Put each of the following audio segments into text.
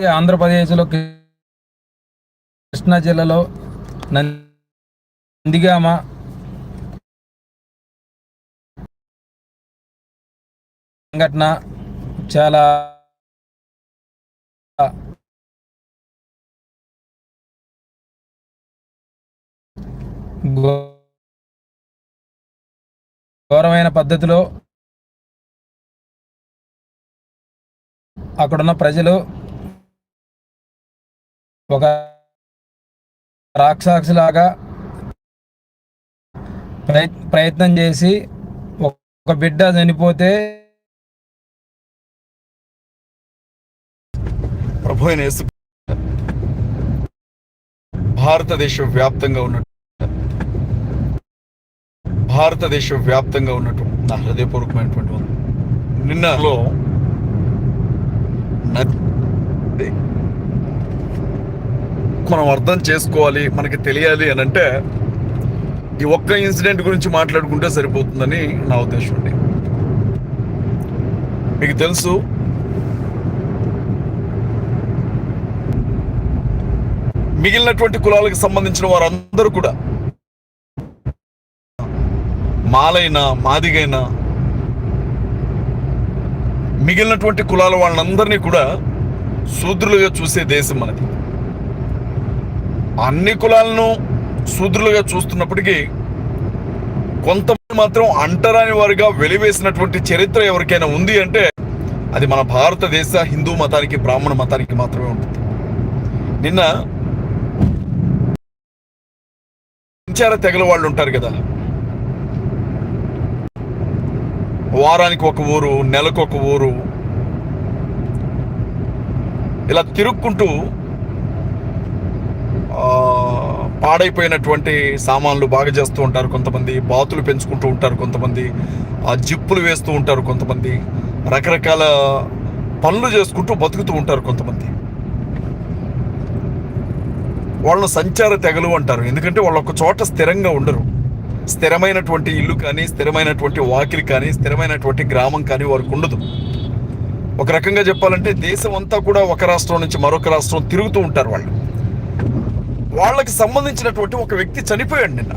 ఆంధ్రప్రదేశ్లో కృష్ణా జిల్లాలో నందిగామ సంఘటన చాలా ఘోరమైన పద్ధతిలో అక్కడున్న ప్రజలు ఒక రాక్షసులాగా లాగా ప్రయత్నం చేసి ఒక బిడ్డ చనిపోతే ప్రభు భారతదేశ వ్యాప్తంగా ఉన్నట్టు భారతదేశ వ్యాప్తంగా ఉన్నట్టు నా హృదయపూర్వకమైనటువంటి నిన్నలో మనం అర్థం చేసుకోవాలి మనకి తెలియాలి అని అంటే ఈ ఒక్క ఇన్సిడెంట్ గురించి మాట్లాడుకుంటే సరిపోతుందని నా ఉద్దేశం అండి. మీకు తెలుసు మిగిలినటువంటి కులాలకు సంబంధించిన వారందరూ కూడా మాలైనా మాదిగైనా మిగిలినటువంటి కులాల వాళ్ళందరినీ కూడా శూద్రులుగా చూసే దేశం మనది. అన్ని కులాలను శూద్రులుగా చూస్తున్నప్పటికీ కొంతమంది మాత్రం అంటరాని వారిగా వెలివేసినటువంటి చరిత్ర ఎవరికైనా ఉంది అంటే అది మన భారతదేశ హిందూ మతానికి బ్రాహ్మణ మతానికి మాత్రమే ఉంటుంది. నిన్న సంచార తెగల వాళ్ళు ఉంటారు కదా. వారానికి ఒక ఊరు నెలకు ఒక ఊరు. ఇలా తిరుక్కుంటూ పాడైపోయినటువంటి సామాన్లు బాగా చేస్తూ ఉంటారు కొంతమంది బాతులు పెంచుకుంటూ ఉంటారు కొంతమంది ఆ జిప్పులు వేస్తూ ఉంటారు కొంతమంది రకరకాల పనులు చేసుకుంటూ బతుకుతూ ఉంటారు కొంతమంది. వాళ్ళను సంచార తెగలు అంటారు. ఎందుకంటే వాళ్ళు ఒక చోట స్థిరంగా ఉండరు. స్థిరమైనటువంటి ఇల్లు కానీ స్థిరమైనటువంటి వాకిలి కానీ స్థిరమైనటువంటి గ్రామం కానీ వారికి ఉండదు. ఒక రకంగా చెప్పాలంటే దేశం అంతా కూడా ఒక రాష్ట్రం నుంచి మరొక రాష్ట్రం తిరుగుతూ ఉంటారు వాళ్ళు. వాళ్ళకి సంబంధించినటువంటి ఒక వ్యక్తి చనిపోయాడు నిన్న.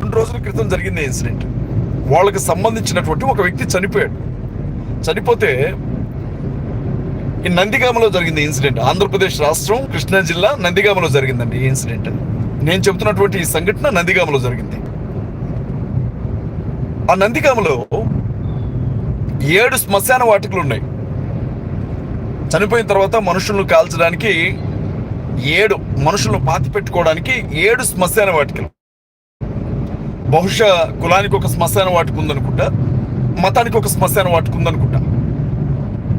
రెండు రోజుల క్రితం జరిగింది ఇన్సిడెంట్. వాళ్ళకి సంబంధించినటువంటి ఒక వ్యక్తి చనిపోయాడు. చనిపోతే ఈ నందిగామలో జరిగింది ఇన్సిడెంట్. ఆంధ్రప్రదేశ్ రాష్ట్రం కృష్ణా జిల్లా నందిగామలో జరిగిందండి ఈ ఇన్సిడెంట్. నేను చెబుతున్నటువంటి ఈ సంఘటన నందిగామలో జరిగింది. ఆ నందిగామలో ఏడు శ్మశాన వాటికలు ఉన్నాయి. చనిపోయిన తర్వాత మనుషులను కాల్చడానికి ఏడు మనుషులను పాతి పెట్టుకోవడానికి ఏడు శ్మశాన వాటికలు. బహుశా కులానికి ఒక శ్మశాన వాటికి ఉందనుకుంటా మతానికి ఒక శ్మశాన వాటికి ఉందనుకుంటా.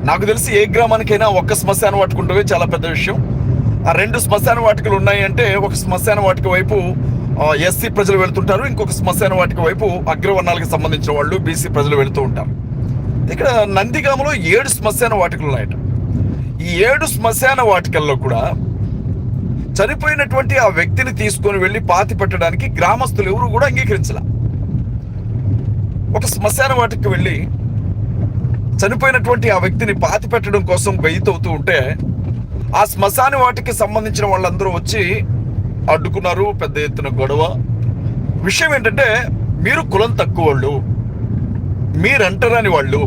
నాకు తెలిసి ఏ గ్రామానికైనా ఒక్క శ్మశాన వాటికి ఉండవే చాలా పెద్ద విషయం. ఆ రెండు శ్మశాన వాటికలు ఉన్నాయి అంటే ఒక శ్మశాన వాటిక వైపు ఎస్సీ ప్రజలు వెళ్తుంటారు ఇంకొక శ్మశాన వాటిక వైపు అగ్రవర్ణాలకు సంబంధించిన వాళ్ళు బీసీ ప్రజలు వెళుతూ ఉంటారు. ఇక్కడ నందిగామలో ఏడు శ్మశాన వాటికలు ఉన్నాయట. ఈ ఏడు శ్మశాన వాటికల్లో కూడా చనిపోయినటువంటి ఆ వ్యక్తిని తీసుకొని వెళ్ళి పాతి పెట్టడానికి గ్రామస్తులు ఎవరు కూడా అంగీకరించాల. ఒక శ్మశాన వాటికి వెళ్ళి చనిపోయినటువంటి ఆ వ్యక్తిని పాతి పెట్టడం కోసం అవుతూ ఉంటే ఆ శ్మశాన వాటికి సంబంధించిన వాళ్ళందరూ వచ్చి అడ్డుకున్నారు పెద్ద ఎత్తున గొడవ. విషయం ఏంటంటే మీరు కులం తక్కువ వాళ్ళు మీరంటరాని వాళ్ళు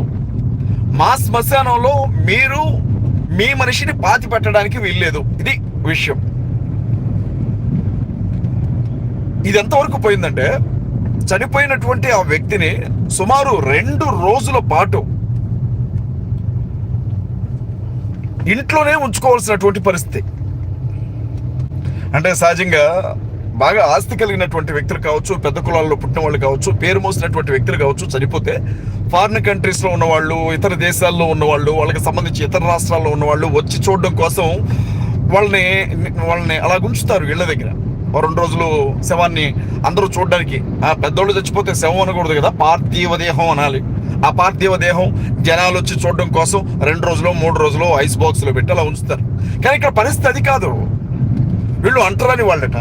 మా శ్మశానంలో మీరు మీ మనిషిని పాతి పెట్టడానికి వీల్లేదు. ఇది విషయం. ఇది ఎంతవరకు పోయిందంటే చనిపోయినటువంటి ఆ వ్యక్తిని సుమారు రెండు రోజుల పాటు ఇంట్లోనే ఉంచుకోవాల్సినటువంటి పరిస్థితి. అంటే సహజంగా బాగా ఆస్తి కలిగినటువంటి వ్యక్తులు కావచ్చు పెద్ద కులాల్లో పుట్టిన వాళ్ళు కావచ్చు పేరు మోసినటువంటి వ్యక్తులు కావచ్చు చనిపోతే ఫారిన్ కంట్రీస్లో ఉన్నవాళ్ళు ఇతర దేశాల్లో ఉన్నవాళ్ళు వాళ్ళకి సంబంధించి ఇతర రాష్ట్రాల్లో ఉన్నవాళ్ళు వచ్చి చూడడం కోసం వాళ్ళని వాళ్ళని అలా ఉంచుతారు ఇళ్ళ దగ్గర. రెండు రోజులు శవాన్ని అందరూ చూడడానికి. ఆ పెద్దోళ్ళు చచ్చిపోతే శవం అనకూడదు కదా? పార్థివ దేహం అనాలి. ఆ పార్థివ దేహం జనాలు వచ్చి చూడడం కోసం రెండు రోజులు మూడు రోజులు ఐస్ బాక్స్లో పెట్టి అలా ఉంచుతారు. కానీ ఇక్కడ పరిస్థితి అది కాదు. వీళ్ళు అంటరాని వాళ్ళట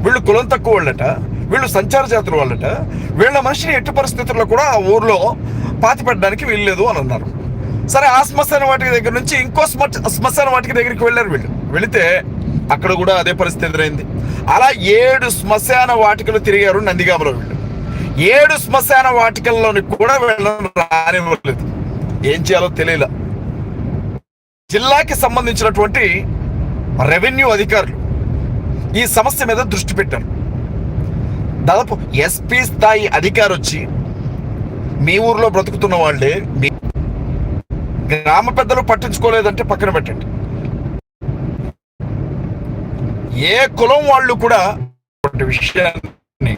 వీళ్ళు కులం తక్కువ వాళ్ళట వీళ్ళు సంచార జాతుల వాళ్ళట వీళ్ళ మనిషిని ఎట్టి పరిస్థితుల్లో కూడా ఆ ఊర్లో పాతి పెట్టడానికి వీల్లేదు అని అన్నారు. సరే ఆ శ్మశాన వాటికి దగ్గర నుంచి ఇంకో శ్మశాన వాటికి దగ్గరికి వెళ్ళారు వీళ్ళు. వెళితే అక్కడ కూడా అదే పరిస్థితి ఎదురైంది. అలా ఏడు శ్మశాన వాటికలు తిరిగారు నందిగామలో వీళ్ళు. ఏడు శ్మశాన వాటికల్లోని కూడా వెళ్ళడం రానివ్వలేదు. ఏం చేయాలో తెలియల. జిల్లాకి సంబంధించినటువంటి రెవెన్యూ అధికారులు ఈ సమస్య మీద దృష్టి పెట్టారు. దాదాపు ఎస్పీ స్థాయి అధికారి వచ్చి మీ ఊర్లో బ్రతుకుతున్న వాళ్ళే మీ గ్రామ పెద్దలు పట్టించుకోలేదంటే పక్కన పెట్టండి. ఏ కులం వాళ్ళు కూడా విషయాన్ని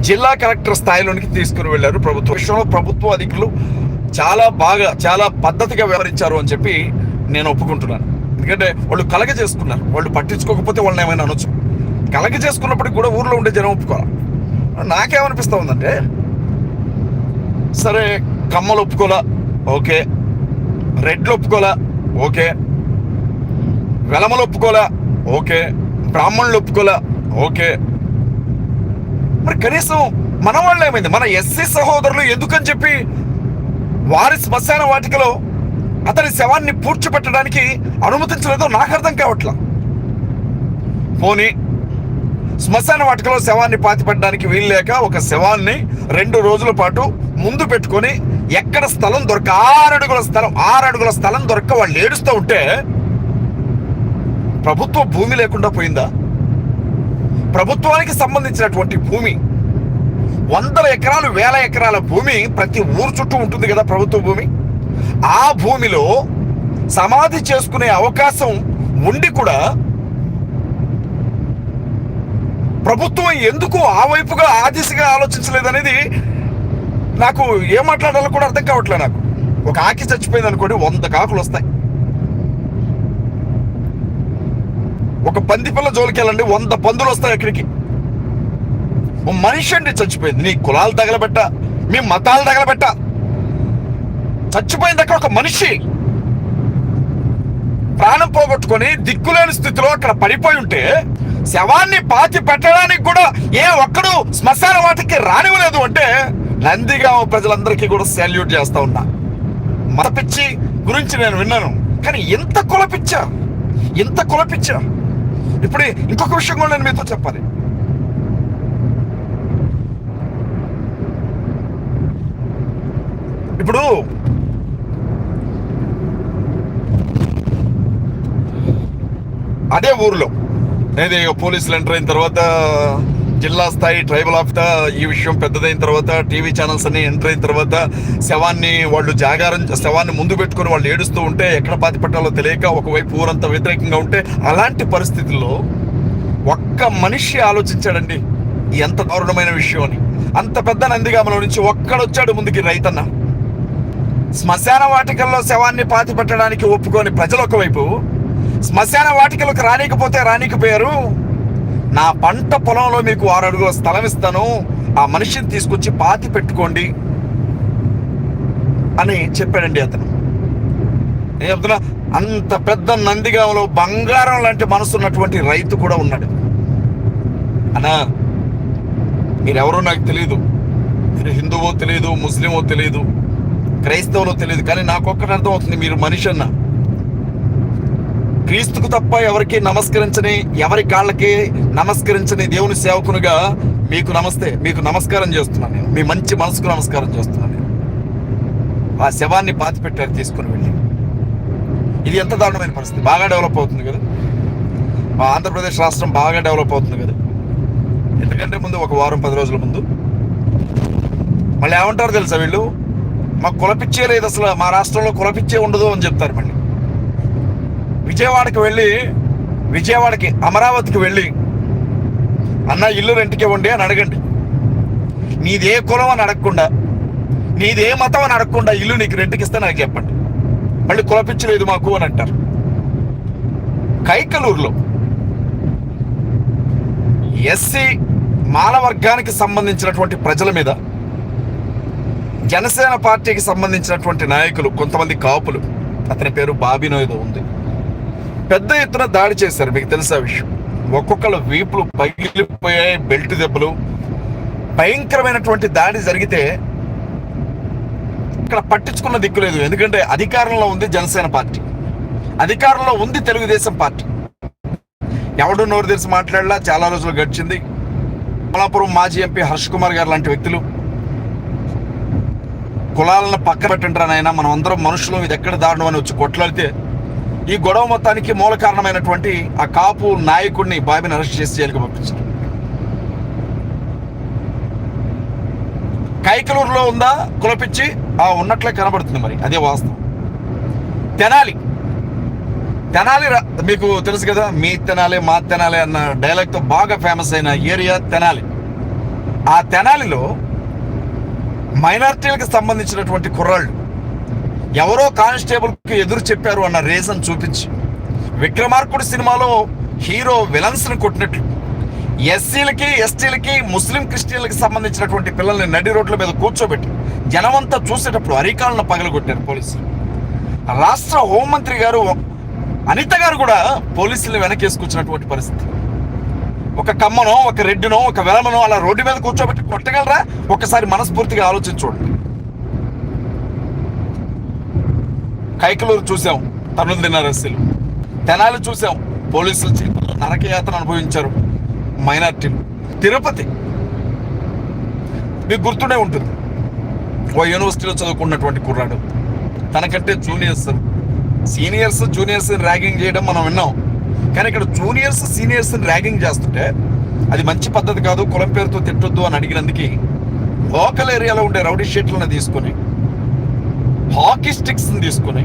జిల్లా కలెక్టర్ స్థాయిలోనికి తీసుకుని వెళ్ళారు ప్రభుత్వ. విషయంలో ప్రభుత్వ అధికారులు చాలా బాగా చాలా పద్ధతిగా వ్యవహరించారు అని చెప్పి నేను ఒప్పుకుంటున్నాను. ఎందుకంటే వాళ్ళు కలగ చేసుకున్నారు. వాళ్ళు పట్టించుకోకపోతే వాళ్ళని ఏమైనా అనొచ్చు. కలగ చేసుకున్నప్పటికి కూడా ఊర్లో ఉండే జనం ఒప్పుకోవాలి. నాకేమనిపిస్తూ ఉందంటే సరే కమ్మలు ఒప్పుకోలా ఓకే. రెడ్లు ఒప్పుకోలా ఓకే. వెలమలు ఒప్పుకోలే. ఓకే. బ్రాహ్మణులు ఒప్పుకోలే. ఓకే. మరి కనీసం మన వాళ్ళు ఏమైంది? మన ఎస్సీ సహోదరులు ఎందుకని చెప్పి వారి శ్మశాన వాటికలో అతని శవాన్ని పూడ్చిపెట్టడానికి అనుమతించలేదో నాకు అర్థం కావట్లా. పోనీ శ్మశాన వాటికలో శవాన్ని పాతిపెట్టడానికి వీల్లేక ఒక శవాన్ని రెండు రోజుల పాటు ముందు పెట్టుకొని ఎక్కడ స్థలం దొరక ఆరడుగుల స్థలం ఆరడుగుల స్థలం దొరక వాళ్ళు ఏడుస్తూ ఉంటే ప్రభుత్వ భూమి లేకుండా పోయిందా? ప్రభుత్వానికి సంబంధించినటువంటి భూమి వందల ఎకరాలు వేల ఎకరాల భూమి ప్రతి ఊరు చుట్టూ ఉంటుంది కదా ప్రభుత్వ భూమి. ఆ భూమిలో సమాధి చేసుకునే అవకాశం ఉండి కూడా ప్రభుత్వం ఎందుకు ఆ వైపుగా ఆ దిశగా ఆలోచించలేదనేది నాకు ఏం మాట్లాడాలో కూడా అర్థం కావట్లే నాకు. ఒక ఆకి చచ్చిపోయింది అనుకోండి వంద కాకులు వస్తాయి. ఒక పంది పిల్ల జోలికి వెళ్ళండి వంద పందులు వస్తాయి అక్కడికి. ఓ మనిషి అండి చచ్చిపోయింది. నీ కులాలు తగలబెట్ట మీ మతాలు తగలబెట్ట. చచ్చిపోయింది అక్కడ ఒక మనిషి. ప్రాణం పోగొట్టుకొని దిక్కులేని స్థితిలో అక్కడ పడిపోయి ఉంటే శవాన్ని పాతి పెట్టడానికి కూడా ఏ ఒక్కడు శ్మశాన వాటికి రానివ్వలేదు అంటే నందిగామ ప్రజలందరికీ కూడా సాల్యూట్ చేస్తా ఉన్నా. మత పిచ్చి గురించి నేను విన్నాను కానీ ఎంత కులపిచ్చా? ఎంత కులపిచ్చా? ఇప్పుడు ఇంకొక విషయం కూడా నేను మీతో చెప్పాలి. ఇప్పుడు అదే ఊర్లో ఏది పోలీసులు ఎంటర్ అయిన తర్వాత జిల్లా స్థాయి ట్రైబల్ ఆఫీసర్ ఈ విషయం పెద్దదైన తర్వాత టీవీ ఛానల్స్ అన్ని ఎంటర్ అయిన తర్వాత శవాన్ని వాళ్ళు జాగారం శవాన్ని ముందు పెట్టుకొని వాళ్ళు ఏడుస్తూ ఉంటే ఎక్కడ పాతి పెట్టాలో తెలియక ఒకవైపు ఊరంతా వ్యతిరేకంగా ఉంటే అలాంటి పరిస్థితుల్లో ఒక్క మనిషి ఆలోచించాడండి ఎంత దారుణమైన విషయం అని. అంత పెద్ద నందిగామలో నుంచి ఒక్కడొచ్చాడు ముందుకి రైతన్న. శ్మశాన వాటికల్లో శవాన్ని పాతి పెట్టడానికి ఒప్పుకొని ప్రజలు ఒకవైపు శ్మశాన వాటికలకు రానికపోతే రానికపోయారు నా పంట పొలంలో మీకు ఆరు అడుగుల స్థలం ఇస్తాను. ఆ మనిషిని తీసుకొచ్చి పాతి పెట్టుకోండి అని చెప్పాడండి అతను. నేను చెప్తున్నా? అంత పెద్ద నందిగామలో బంగారం లాంటి మనసు ఉన్నటువంటి రైతు కూడా ఉన్నాడు. అనా మీరెవరో నాకు తెలియదు మీరు హిందువో తెలియదు ముస్లిమో తెలియదు క్రైస్తవులో తెలియదు కానీ నాకు ఒక్కటి అర్థం అవుతుంది మీరు మనిషి అన్న. క్రీస్తుకు తప్ప ఎవరికి నమస్కరించని ఎవరి కాళ్ళకి నమస్కరించని దేవుని సేవకునిగా మీకు నమస్తే మీకు నమస్కారం చేస్తున్నాను నేను. మీ మంచి మనసుకు నమస్కారం చేస్తున్నాను నేను. ఆ శవాన్ని పాతి పెట్టారు తీసుకుని వెళ్ళి. ఇది ఎంత దారుణమైన పరిస్థితి. బాగా డెవలప్ అవుతుంది కదా. మా ఆంధ్రప్రదేశ్ రాష్ట్రం బాగా డెవలప్ అవుతుంది కదా. ఎందుకంటే ముందు ఒక వారం పది రోజుల ముందు. మళ్ళీ ఏమంటారు తెలుసా వీళ్ళు? మాకు కులపిచ్చే లేదు అసలు. మా రాష్ట్రంలో కులపిచ్చే ఉండదు అని చెప్తారు మళ్ళీ. విజయవాడకి వెళ్ళి విజయవాడకి అమరావతికి వెళ్ళి అన్న ఇల్లు రెంట్కి ఇవ్వండి అని అడగండి. నీదే కులం అని అడగకుండా నీదే మతం అని అడగకుండా ఇల్లు నీకు రెంట్కి ఇస్తే నాకు చెప్పండి. మళ్ళీ కులపించలేదు మాకు అని అంటారు. కైకలూరులో ఎస్సీ మానవర్గానికి సంబంధించినటువంటి ప్రజల మీద జనసేన పార్టీకి సంబంధించినటువంటి నాయకులు కొంతమంది కాపులు అతని పేరు బాబినో ఏదో ఉంది. పెద్ద ఎత్తున దాడి చేశారు మీకు తెలుసా విషయం. ఒక్కొక్కళ్ళ వీపులు పగిలిపోయాయి బెల్ట్ దెబ్బలు. భయంకరమైనటువంటి దాడి జరిగితే ఇక్కడ పట్టించుకున్న దిక్కు లేదు. ఎందుకంటే అధికారంలో ఉంది జనసేన పార్టీ. అధికారంలో ఉంది తెలుగుదేశం పార్టీ. ఎవడు నోరు తెరిచి మాట్లాడలా? చాలా రోజులు గడిచింది. అమలాపురం మాజీ ఎంపీ హర్ష్ కుమార్ గారు లాంటి వ్యక్తులు. కులాలను పక్క పెట్టంటారా నాయన. మనం అందరం మనుషులు. ఇది ఎక్కడ దారుణం అని వచ్చి కొట్లాడితే ఈ గొడవ మొత్తానికి మూల కారణమైనటువంటి ఆ కాపు నాయకుడిని బాబిని అరెస్ట్ చేసి జైలుకి పంపించారు. కైకలూరులో ఉందా? కులపిచ్చి? ఆ ఉన్నట్లే కనబడుతుంది మరి. అదే వాస్తవం. తెనాలి. తెనాలి మీకు తెలుసు కదా మీ తెనాలి మా తెనాలి అన్న డైలాగ్తో బాగా ఫేమస్ అయిన ఏరియా తెనాలి. ఆ తెనాలిలో మైనార్టీలకు సంబంధించినటువంటి కుర్రాళ్ళు ఎవరో కానిస్టేబుల్కి ఎదురు చెప్పారు అన్న రీజన్ చూపించి. విక్రమార్కుడు సినిమాలో హీరో విలన్స్ని కొట్టినట్లు. ఎస్సీలకి ఎస్టీలకి ముస్లిం క్రిస్టియన్లకి సంబంధించినటువంటి పిల్లల్ని నడి రోడ్ల మీద కూర్చోబెట్టి జనమంతా చూసేటప్పుడు అరికాలను పగలగొట్టారు పోలీసులు. రాష్ట్ర హోంమంత్రి గారు అనిత గారు కూడా పోలీసులు వెనకేసుకొచ్చినటువంటి పరిస్థితి. ఒక కమ్మనో ఒక రెడ్డినో ఒక వెలమనో అలా రోడ్డు మీద కూర్చోబెట్టి కొట్టగలరా? ఒక్కసారి మనస్ఫూర్తిగా ఆలోచించి చూడండి కైకలూరు చూసాం తనులు తిన్నారు తెనాలి చూసాం పోలీసులు చేతుల్లో నరకయాత్ర అనుభవించారు మైనార్టీలు. తిరుపతి. మీకు గుర్తుండే ఉంటుంది. ఓ యూనివర్సిటీలో చదువుకున్నటువంటి కుర్రాడు. తనకంటే జూనియర్స్ సీనియర్స్ జూనియర్స్ ర్యాగింగ్ చేయడం మనం విన్నాం. కానీ ఇక్కడ జూనియర్స్ సీనియర్స్ ర్యాగింగ్ చేస్తుంటే అది మంచి పద్ధతి కాదు కులం పేరుతో తిట్టొద్దు అని అడిగినందుకు లోకల్ ఏరియాలో ఉండే రౌడీ షీట్లను తీసుకొని హాకీ స్టిక్స్ని తీసుకుని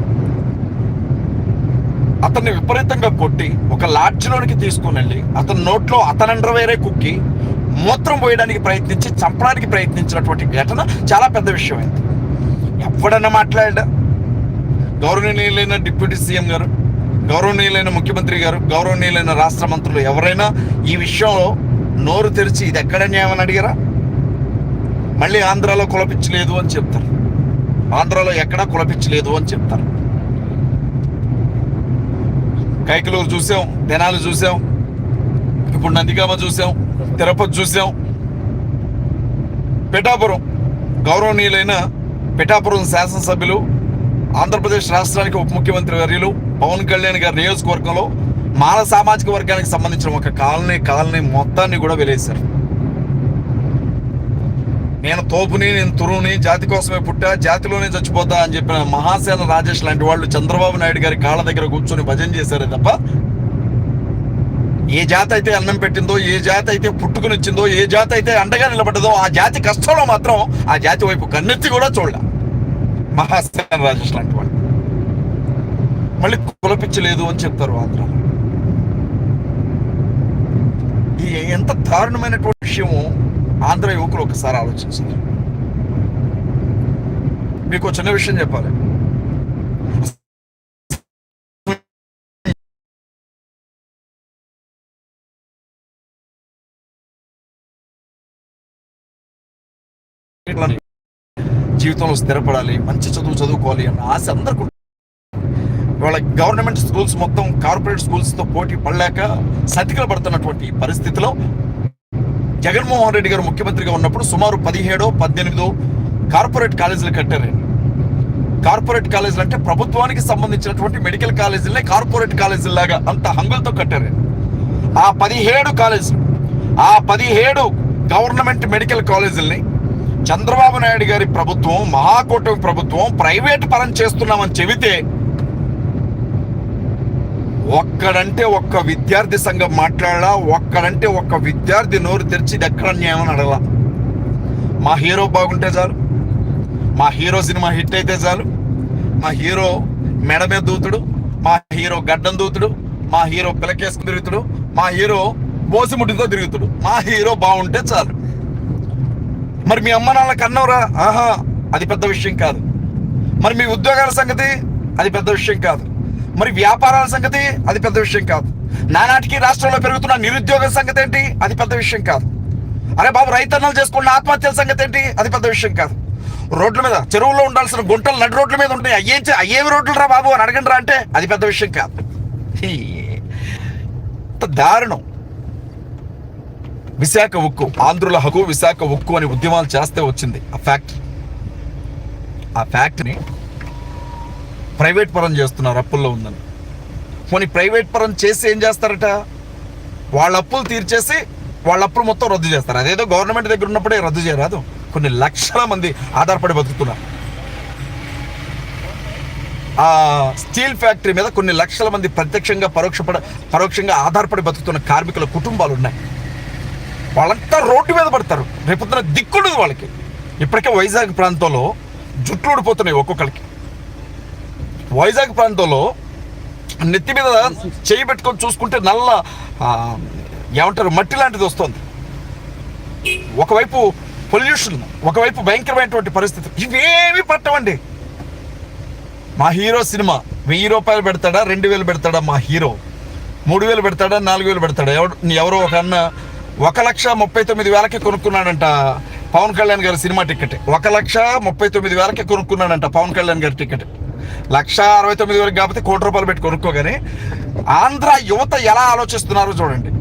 అతన్ని విపరీతంగా కొట్టి ఒక లాడ్జ్లోనికి తీసుకుని వెళ్ళి అతని నోట్లో అతని అండర్వేరే కుక్కి మూత్రం పోయడానికి ప్రయత్నించి చంపడానికి ప్రయత్నించినటువంటి ఘటన చాలా పెద్ద విషయమైంది. ఎవడన్నా మాట్లాడా? గౌరవనీయులైన డిప్యూటీ సీఎం గారు గౌరవనీయులైన ముఖ్యమంత్రి గారు గౌరవనీయులైన రాష్ట్ర మంత్రులు ఎవరైనా ఈ విషయంలో నోరు తెరిచి ఇది ఎక్కడ న్యాయమని అడిగారా? మళ్ళీ ఆంధ్రాలో కులపించలేదు అని చెప్తారు. ఆంధ్రాలో ఎక్కడా కులపించలేదు అని చెప్తారు. కైకలూరు చూసాం తెనాలి చూసాం ఇప్పుడు నందిగామ చూసాం తిరుపతి చూసాం. పిఠాపురం గౌరవనీయులైన పిఠాపురం శాసనసభ్యులు ఆంధ్రప్రదేశ్ రాష్ట్రానికి ఉప ముఖ్యమంత్రి వర్యులు పవన్ కళ్యాణ్ గారి నియోజకవర్గంలో మాల సామాజిక వర్గానికి సంబంధించిన ఒక కాలనీ కాలనీ మొత్తాన్ని కూడా వెలేశారు నేను తోపుని నేను తురుని జాతి కోసమే పుట్టా జాతిలోనే చచ్చిపోతా అని చెప్పిన మహాసేన రాజేష్ లాంటి వాళ్ళు చంద్రబాబు నాయుడు గారి కాళ్ళ దగ్గర కూర్చొని భజన చేశారే తప్ప ఏ జాతి అయితే అన్నం పెట్టిందో ఏ జాతి అయితే పుట్టుకునిచ్చిందో ఏ జాతి అయితే అండగా నిలబడ్డదో ఆ జాతి కష్టంలో మాత్రం ఆ జాతి వైపు కన్నెత్తి కూడా చూడ మహాసేన రాజేష్ లాంటి వాళ్ళు. మళ్ళీ కులపిచ్చి లేదు అని చెప్తారు ఆంధ్ర ఎంత దారుణమైనటువంటి విషయము ఆంధ్ర యువకులు ఒకసారి ఆలోచించాలి మీకు చిన్న విషయం చెప్పాలి జీవితంలో స్థిరపడాలి మంచి చదువు చదువుకోవాలి అన్న ఆశ అందరికి ఉంటుంది. ఇవాళ గవర్నమెంట్ స్కూల్స్ మొత్తం కార్పొరేట్ స్కూల్స్తో పోటీ పడలేక సతికలు పడుతున్నటువంటి పరిస్థితిలో జగన్మోహన్ రెడ్డి గారు ముఖ్యమంత్రిగా ఉన్నప్పుడు సుమారు పదిహేడో పద్దెనిమిదో కార్పొరేట్ కాలేజీలు కట్టారు కార్పొరేట్ కాలేజీలు అంటే ప్రభుత్వానికి సంబంధించినటువంటి మెడికల్ కాలేజీలనే కార్పొరేట్ కాలేజీలాగా అంత హంగులతో కట్టారు ఆ పదిహేడు కాలేజీలు ఆ పదిహేడు గవర్నమెంట్ మెడికల్ కాలేజీల్ని చంద్రబాబు నాయుడు గారి ప్రభుత్వం మహాకూటమి ప్రభుత్వం ప్రైవేట్ పరం చేస్తున్నామని చెబితే ఒక్కడంటే ఒక్క విద్యార్థి సంఘం మాట్లాడలా? ఒక్కడంటే ఒక్క విద్యార్థి నోరు తెరిచి ఎక్కడ న్యాయం అని అడగలా? మా హీరో బాగుంటే చాలు. మా హీరో సినిమా హిట్ అయితే చాలు. మా హీరో మెడ మీద దూతుడు. మా హీరో గడ్డం దూతుడు. మా హీరో పిలకేసుకుని తిరుగుతుడు. మా హీరో బోసిముడ్డితో తిరుగుతుడు. మా హీరో బాగుంటే చాలు. మరి మీ అమ్మ నాన్న కన్నవరా? ఆహా అది పెద్ద విషయం కాదు. మరి మీ ఉద్యోగాల సంగతి అది పెద్ద విషయం కాదు. మరి వ్యాపారాల సంగతి అది పెద్ద విషయం కాదు. నానాటికి రాష్ట్రంలో పెరుగుతున్న నిరుద్యోగ సంగతి ఏంటి? అది పెద్ద విషయం కాదు. అరే బాబు రైతన్నలు చేసుకున్న ఆత్మహత్యల సంగతి ఏంటి? అది పెద్ద విషయం కాదు. రోడ్ల మీద చెరువుల్లో ఉండాల్సిన గుంటలు నడి రోడ్ల మీద ఉంటాయి అయ్యేం చే- అయ్యేవి రోడ్లు రా బాబు అని అడగండి రా అంటే అది పెద్ద విషయం కాదు. హీ. దారుణం. విశాఖ ఉక్కు ఆంధ్రుల హక్కు విశాఖ ఉక్కు అని ఉద్యమాలు చేస్తే వచ్చింది ఆ ఫ్యాక్టరీ. ఆ ఫ్యాక్టరీ ప్రైవేట్ పరం చేస్తున్నారు అప్పుల్లో ఉందని. పోనీ ప్రైవేట్ పరం చేసి ఏం చేస్తారట? వాళ్ళ అప్పులు తీర్చేసి వాళ్ళ అప్పులు మొత్తం రద్దు చేస్తారు. అదేదో గవర్నమెంట్ దగ్గర ఉన్నప్పుడే రద్దు చేయరాదు. కొన్ని లక్షల మంది ఆధారపడి బతుకుతున్నారు. ఆ స్టీల్ ఫ్యాక్టరీ మీద కొన్ని లక్షల మంది ప్రత్యక్షంగా పరోక్ష పరోక్షంగా ఆధారపడి బతుకుతున్న కార్మికుల కుటుంబాలు ఉన్నాయి. వాళ్ళంతా రోడ్డు మీద పడతారు. రేపొద్దున దిక్కుండదు వాళ్ళకి. ఇప్పటికే వైజాగ్ ప్రాంతంలో జుట్లు ఊడిపోతున్నాయి ఒక్కొక్కరికి వైజాగ్ ప్రాంతంలో నెత్తి మీద చేయి పెట్టుకొని చూసుకుంటే నల్ల ఏమంటారు మట్టి లాంటిది వస్తుంది. ఒకవైపు పొల్యూషన్ ఒకవైపు భయంకరమైనటువంటి పరిస్థితి. ఇవేమి పట్టవండి. మా హీరో సినిమా వెయ్యి రూపాయలు పెడతాడా రెండు వేలు పెడతాడా మా హీరో? మూడు వేలు పెడతాడా నాలుగు వేలు పెడతాడా? ఎవరు ఎవరో ఒక అన్న ఒక లక్ష ముప్పై తొమ్మిది వేలకే కొనుక్కున్నాడంట పవన్ కళ్యాణ్ గారి సినిమా టికెట్ ఒక లక్ష ముప్పై తొమ్మిది వేలకే కొనుక్కున్నాడంట పవన్ కళ్యాణ్ గారి టికెట్ లక్ష అరవై తొమ్మిది వరకు కాకపోతే కోటి రూపాయలు పెట్టి కొనుక్కోగానే ఆంధ్ర యువత ఎలా ఆలోచిస్తున్నారో చూడండి.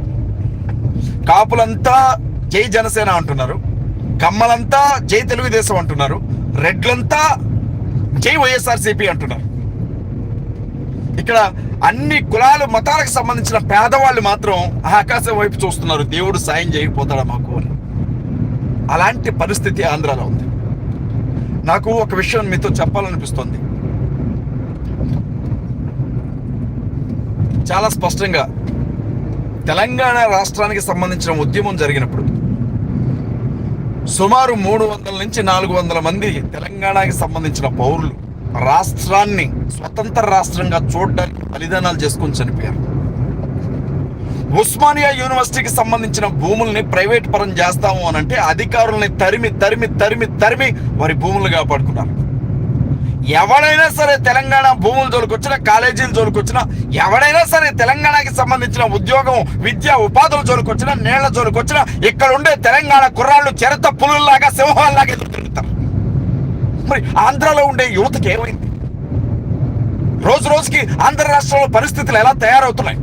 కాపులంతా జై జనసేన అంటున్నారు. కమ్మలంతా జై తెలుగుదేశం అంటున్నారు. రెడ్లంతా జై వైఎస్ఆర్సీపీ అంటున్నారు. ఇక్కడ అన్ని కులాలు మతాలకు సంబంధించిన పేదవాళ్ళు మాత్రం ఆకాశం వైపు చూస్తున్నారు. దేవుడు సాయం చేయకపోతాడా మాకు అని. అలాంటి పరిస్థితి ఆంధ్రాలో ఉంది. నాకు ఒక విషయం మీతో చెప్పాలనిపిస్తుంది. చాలా స్పష్టంగా తెలంగాణ రాష్ట్రానికి సంబంధించిన ఉద్యమం జరిగినప్పుడు సుమారు మూడు వందల నుంచి నాలుగు వందల మంది తెలంగాణకి సంబంధించిన పౌరులు రాష్ట్రాన్ని స్వతంత్ర రాష్ట్రంగా చూడడానికి బలిదానాలు చేసుకొని చనిపోయారు. ఉస్మానియా యూనివర్సిటీకి సంబంధించిన భూముల్ని ప్రైవేట్ పరం చేస్తాము అని అంటే అధికారుల్ని తరిమి తరిమి తరిమి తరిమి వారి భూములు కాపాడుకున్నారు ఎవడైనా సరే తెలంగాణ భూములు జోలికొచ్చినా కాలేజీలు జోలికొచ్చినా ఎవడైనా సరే తెలంగాణకి సంబంధించిన ఉద్యోగం విద్య ఉపాధుల జోలికొచ్చినా నీళ్ళ జోలికొచ్చినా ఇక్కడ ఉండే తెలంగాణ కుర్రాళ్ళు చెరత పులుల్లాగా సింహాల్లాగా ఎదురు తిరుగుతారు. మరి ఆంధ్రాలో ఉండే యువతకి ఏమైంది? రోజు రోజుకి ఆంధ్ర రాష్ట్రంలో పరిస్థితులు ఎలా తయారవుతున్నాయి?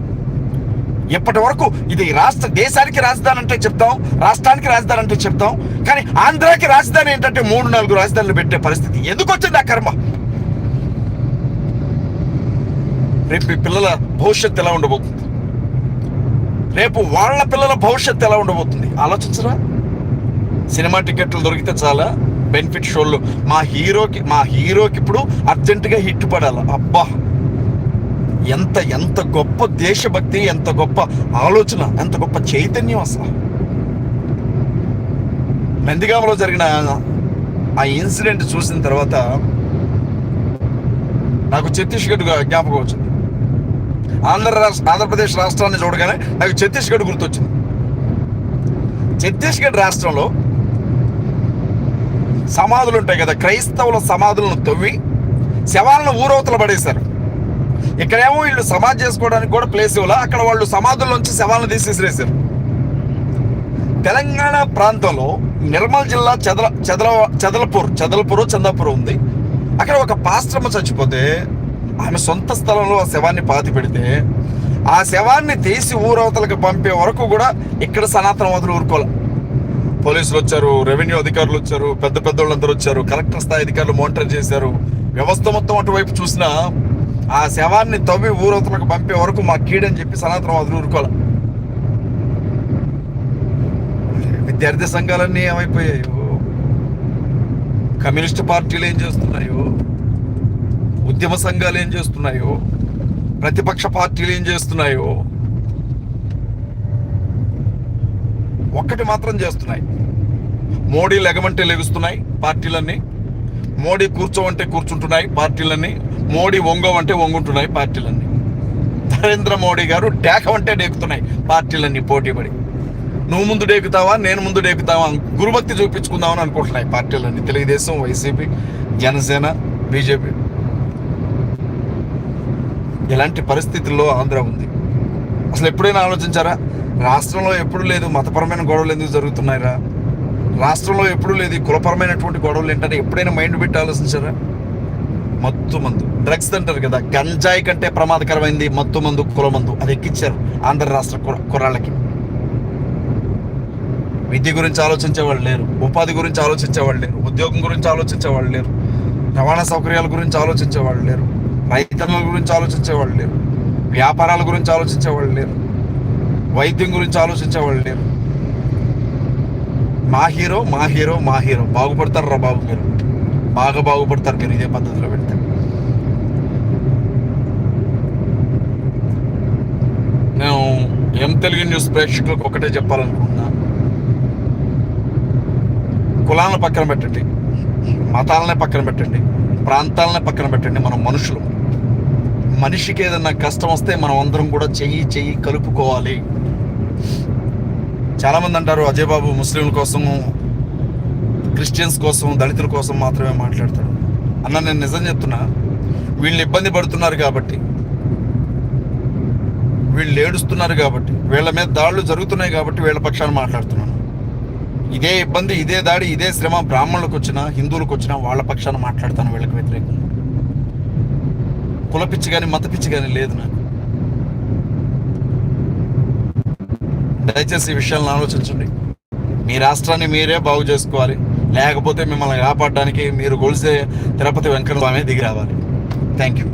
ఇప్పటి వరకు ఇది రాష్ట్ర దేశానికి రాజధాని అంటే చెప్తాం రాష్ట్రానికి రాజధాని అంటే చెప్తాం కానీ ఆంధ్రాకి రాజధాని ఏంటంటే మూడు నాలుగు రాజధానులు పెట్టే పరిస్థితి. ఎందుకు వచ్చింది ఆ కర్మ? రేపు ఈ పిల్లల భవిష్యత్తు ఎలా ఉండబోతుంది? రేపు వాళ్ళ పిల్లల భవిష్యత్తు ఎలా ఉండబోతుంది? ఆలోచించరా? సినిమా టికెట్లు దొరికితే చాలా బెనిఫిట్ షోలు. మా హీరోకి మా హీరోకి ఇప్పుడు అర్జెంటుగా హిట్ పడాలి? అబ్బా! ఎంత ఎంత గొప్ప దేశభక్తి ఎంత గొప్ప ఆలోచన ఎంత గొప్ప చైతన్యం అసలు. నందిగామలో జరిగిన ఆ ఇన్సిడెంట్ చూసిన తర్వాత నాకు ఛత్తీస్గఢ్ జ్ఞాపకం వచ్చింది. ఆంధ్ర రాష్ట్ర ఆంధ్రప్రదేశ్ రాష్ట్రాన్ని చూడగానే నాకు ఛత్తీస్గఢ్ గుర్తొచ్చింది. ఛత్తీస్గఢ్ రాష్ట్రంలో సమాధులు ఉంటాయి కదా క్రైస్తవుల సమాధులను తవ్వి శవాలను ఊరవతల పడేశారు. ఇక్కడేమో వీళ్ళు సమాధి చేసుకోవడానికి కూడా ప్లేస్ ఇవ్వాల. అక్కడ వాళ్ళు సమాధుల్లోంచి శవాలను తీసేసిరేసారు తెలంగాణ ప్రాంతంలో నిర్మల్ జిల్లా చెదల చెదల చెదలపూర్ చెదలపూర్ చందాపూర్ ఉంది. అక్కడ ఒక పాశ్రమ చచ్చిపోతే ఆమె సొంత స్థలంలో ఆ శవాన్ని పాతి పెడితే ఆ శవాన్ని తీసి ఊరవతలకు పంపే వరకు కూడా ఇక్కడ సనాతనవాదులు ఊరుకోవాలి పోలీసులు వచ్చారు రెవెన్యూ అధికారులు వచ్చారు పెద్ద పెద్ద వాళ్ళందరూ వచ్చారు కలెక్టర్ స్థాయి అధికారులు మానిటర్ చేశారు. వ్యవస్థ మొత్తం అటువైపు చూసినా ఆ శవాన్ని తవ్వి ఊరవతలకు పంపే వరకు మా కీడని చెప్పి సనాతనవాదులు ఊరుకోవాలి. విద్యార్థి సంఘాలన్నీ ఏమైపోయాయో? కమ్యూనిస్ట్ పార్టీలు ఏం చేస్తున్నాయో? ఉద్యమ సంఘాలు ఏం చేస్తున్నాయో? ప్రతిపక్ష పార్టీలు ఏం చేస్తున్నాయో? ఒక్కటి మాత్రం చేస్తున్నాయి. మోడీ లెగమంటే లెగుస్తున్నాయి పార్టీలన్నీ. మోడీ కూర్చోవంటే కూర్చుంటున్నాయి పార్టీలన్నీ మోడీ వంగవంటే వంగుంటున్నాయి పార్టీలన్నీ. నరేంద్ర మోడీ గారు డేకవంటే డేకుతున్నాయి పార్టీలన్నీ పోటీపడి నువ్వు ముందు డేకుతావా నేను ముందు డేకుతావా గురుభక్తి చూపించుకుందామని అనుకుంటున్నాయి పార్టీలన్నీ. Telugu Desam YCP Janasena BJP. ఇలాంటి పరిస్థితుల్లో ఆంధ్ర ఉంది. అసలు ఎప్పుడైనా ఆలోచించారా? రాష్ట్రంలో ఎప్పుడు లేదు మతపరమైన గొడవలు ఎందుకు జరుగుతున్నాయిరా? రాష్ట్రంలో ఎప్పుడు లేదు. కులపరమైనటువంటి గొడవలు ఏంటంటే ఎప్పుడైనా మైండ్ పెట్టి ఆలోచించారా మత్తు మందు. డ్రగ్స్ అంటారు కదా గంజాయి కంటే ప్రమాదకరమైంది మత్తు మందు కులమందు అది ఎక్కిచ్చారు ఆంధ్ర రాష్ట్ర కుర- కుర్రాళ్ళకి. విద్య గురించి ఆలోచించే వాళ్ళు లేరు ఉపాధి గురించి ఆలోచించే వాళ్ళు లేరు ఉద్యోగం గురించి ఆలోచించే వాళ్ళు లేరు రవాణా సౌకర్యాల గురించి ఆలోచించే వాళ్ళు లేరు రైతన్నుల గురించి ఆలోచించే వాళ్ళు లేరు వ్యాపారాల గురించి ఆలోచించే వాళ్ళు లేరు వైద్యం గురించి ఆలోచించే వాళ్ళు లేరు. మా హీరో మా హీరో మా హీరో. బాగుపడతారు రా బాబు మీరు. బాగా బాగుపడతారు మీరు ఇదే పద్ధతిలో పెడితే. నేను ఎం తెలుగు న్యూస్ ప్రేక్షకులకు ఒకటే చెప్పాలనుకుంటున్నా. కులాలను పక్కన పెట్టండి. మతాలనే పక్కన పెట్టండి. ప్రాంతాలనే పక్కన పెట్టండి. మనం మనుషులు. మనిషికి ఏదైనా కష్టం వస్తే మనం అందరం కూడా చెయ్యి చెయ్యి కలుపుకోవాలి. చాలామంది అంటారు అజయ్ బాబు ముస్లింల కోసం క్రిస్టియన్స్ కోసం దళితుల కోసం మాత్రమే మాట్లాడతాడు. అన్న నేను నిజం చెప్తున్నా వీళ్ళు ఇబ్బంది పడుతున్నారు కాబట్టి వీళ్ళు ఏడుస్తున్నారు కాబట్టి వీళ్ళ మీద దాడులు జరుగుతున్నాయి కాబట్టి వీళ్ళ పక్షాన్ని మాట్లాడుతున్నాను. ఇదే ఇబ్బంది ఇదే దాడి ఇదే శ్రమ బ్రాహ్మణులకు వచ్చినా హిందువులకు వచ్చినా వాళ్ళ పక్షాన మాట్లాడతాను వీళ్ళకి వ్యతిరేకంగా. కుల పిచ్చి కానీ మత పిచ్చి కానీ లేదు నాకు. దయచేసి ఈ విషయాలను ఆలోచించండి. మీ రాష్ట్రాన్ని మీరే బాగు చేసుకోవాలి. లేకపోతే మిమ్మల్ని కాపాడడానికి మీరు గొలిసే తిరుపతి వెంకట స్వామి దిగి రావాలి. Thank you